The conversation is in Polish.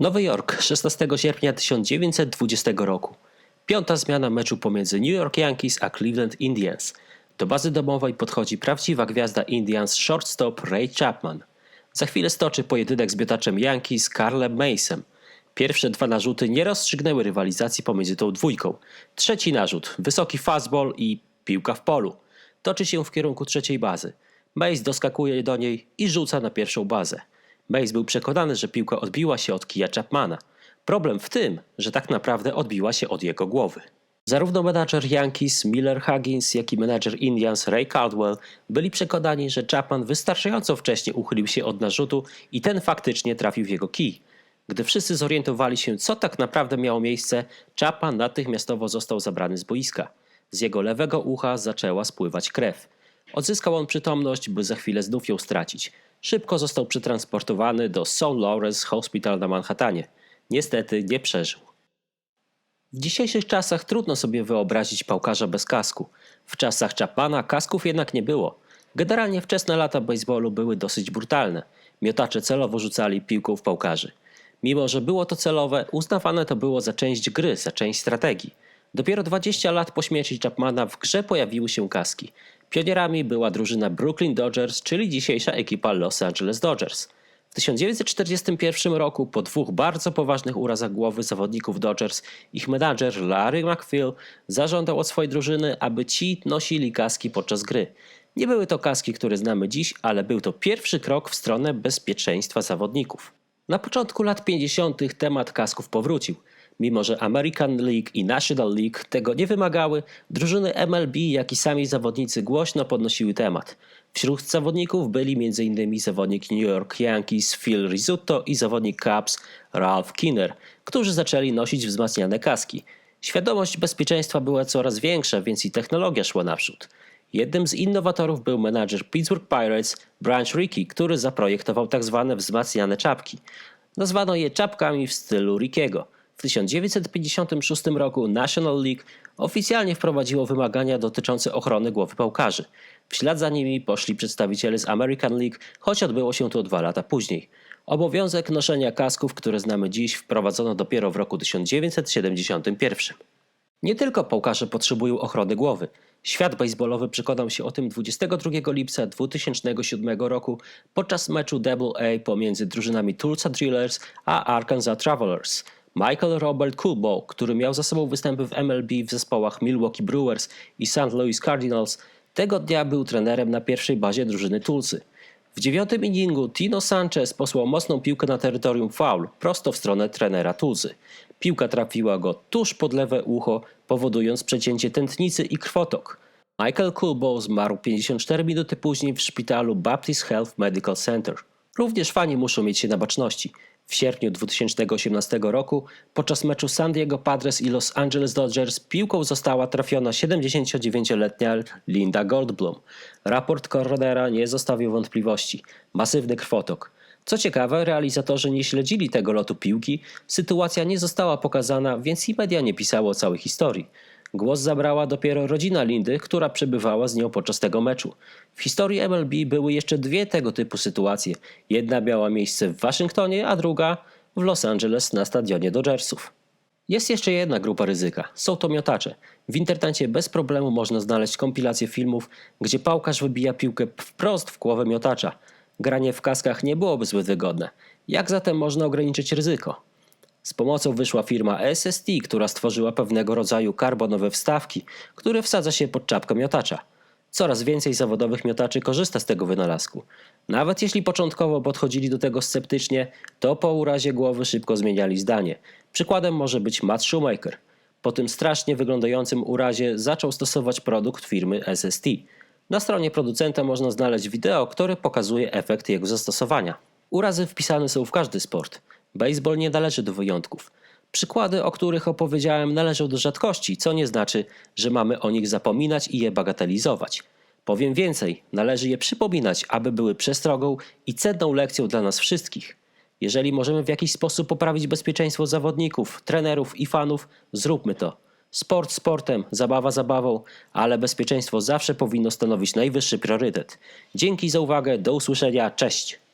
Nowy Jork, 16 sierpnia 1920 roku. Piąta zmiana meczu pomiędzy New York Yankees a Cleveland Indians. Do bazy domowej podchodzi prawdziwa gwiazda Indians shortstop Ray Chapman. Za chwilę stoczy pojedynek z biotaczem Yankees Carlem Masem. Pierwsze dwa narzuty nie rozstrzygnęły rywalizacji pomiędzy tą dwójką. Trzeci narzut, wysoki fastball i piłka w polu. Toczy się w kierunku trzeciej bazy. Mace doskakuje do niej i rzuca na pierwszą bazę. Mace był przekonany, że piłka odbiła się od kija Chapmana. Problem w tym, że tak naprawdę odbiła się od jego głowy. Zarówno menadżer Yankees Miller Huggins, jak i menadżer Indians Ray Caldwell byli przekonani, że Chapman wystarczająco wcześnie uchylił się od narzutu i ten faktycznie trafił w jego kij. Gdy wszyscy zorientowali się, co tak naprawdę miało miejsce, Chapman natychmiastowo został zabrany z boiska. Z jego lewego ucha zaczęła spływać krew. Odzyskał on przytomność, by za chwilę znów ją stracić. Szybko został przetransportowany do St. Lawrence Hospital na Manhattanie. Niestety nie przeżył. W dzisiejszych czasach trudno sobie wyobrazić pałkarza bez kasku. W czasach Chapmana kasków jednak nie było. Generalnie wczesne lata baseballu były dosyć brutalne. Miotacze celowo rzucali piłką w pałkarzy. Mimo, że było to celowe, uznawane to było za część gry, za część strategii. Dopiero 20 lat po śmierci Chapmana w grze pojawiły się kaski. Pionierami była drużyna Brooklyn Dodgers, czyli dzisiejsza ekipa Los Angeles Dodgers. W 1941 roku, po dwóch bardzo poważnych urazach głowy zawodników Dodgers, ich menadżer Larry McPhill zażądał od swojej drużyny, aby ci nosili kaski podczas gry. Nie były to kaski, które znamy dziś, ale był to pierwszy krok w stronę bezpieczeństwa zawodników. Na początku lat 50. temat kasków powrócił. Mimo, że American League i National League tego nie wymagały, drużyny MLB, jak i sami zawodnicy głośno podnosiły temat. Wśród zawodników byli m.in. zawodnik New York Yankees Phil Rizzuto i zawodnik Cubs Ralph Kinner, którzy zaczęli nosić wzmacniane kaski. Świadomość bezpieczeństwa była coraz większa, więc i technologia szła naprzód. Jednym z innowatorów był menadżer Pittsburgh Pirates Branch Rickey, który zaprojektował tzw. wzmacniane czapki. Nazwano je czapkami w stylu Rickiego. W 1956 roku National League oficjalnie wprowadziło wymagania dotyczące ochrony głowy pałkarzy. W ślad za nimi poszli przedstawiciele z American League, choć odbyło się to dwa lata później. Obowiązek noszenia kasków, które znamy dziś, wprowadzono dopiero w roku 1971. Nie tylko pałkarze potrzebują ochrony głowy. Świat baseballowy przekonał się o tym 22 lipca 2007 roku podczas meczu AA pomiędzy drużynami Tulsa Drillers a Arkansas Travelers. Michael Robert Coolbaugh, który miał za sobą występy w MLB w zespołach Milwaukee Brewers i St. Louis Cardinals, tego dnia był trenerem na pierwszej bazie drużyny Tulsy. W dziewiątym inningu Tino Sanchez posłał mocną piłkę na terytorium foul prosto w stronę trenera Tulsy. Piłka trafiła go tuż pod lewe ucho, powodując przecięcie tętnicy i krwotok. Michael Coolbaugh zmarł 54 minuty później w szpitalu Baptist Health Medical Center. Również fani muszą mieć się na baczności. W sierpniu 2018 roku podczas meczu San Diego Padres i Los Angeles Dodgers piłką została trafiona 79-letnia Linda Goldblum. Raport koronera nie zostawił wątpliwości. Masywny krwotok. Co ciekawe, realizatorzy nie śledzili tego lotu piłki, sytuacja nie została pokazana, więc i media nie pisało o całej historii. Głos zabrała dopiero rodzina Lindy, która przebywała z nią podczas tego meczu. W historii MLB były jeszcze dwie tego typu sytuacje. Jedna miała miejsce w Waszyngtonie, a druga w Los Angeles na stadionie Dodgersów. Jest jeszcze jedna grupa ryzyka. Są to miotacze. W internecie bez problemu można znaleźć kompilację filmów, gdzie pałkarz wybija piłkę wprost w głowę miotacza. Granie w kaskach nie byłoby zbyt wygodne. Jak zatem można ograniczyć ryzyko? Z pomocą wyszła firma SST, która stworzyła pewnego rodzaju karbonowe wstawki, które wsadza się pod czapkę miotacza. Coraz więcej zawodowych miotaczy korzysta z tego wynalazku. Nawet jeśli początkowo podchodzili do tego sceptycznie, to po urazie głowy szybko zmieniali zdanie. Przykładem może być Matt Shoemaker. Po tym strasznie wyglądającym urazie zaczął stosować produkt firmy SST. Na stronie producenta można znaleźć wideo, które pokazuje efekt jego zastosowania. Urazy wpisane są w każdy sport. Baseball nie należy do wyjątków. Przykłady, o których opowiedziałem, należą do rzadkości, co nie znaczy, że mamy o nich zapominać i je bagatelizować. Powiem więcej, należy je przypominać, aby były przestrogą i cenną lekcją dla nas wszystkich. Jeżeli możemy w jakiś sposób poprawić bezpieczeństwo zawodników, trenerów i fanów, zróbmy to. Sport sportem, zabawa zabawą, ale bezpieczeństwo zawsze powinno stanowić najwyższy priorytet. Dzięki za uwagę, do usłyszenia, cześć!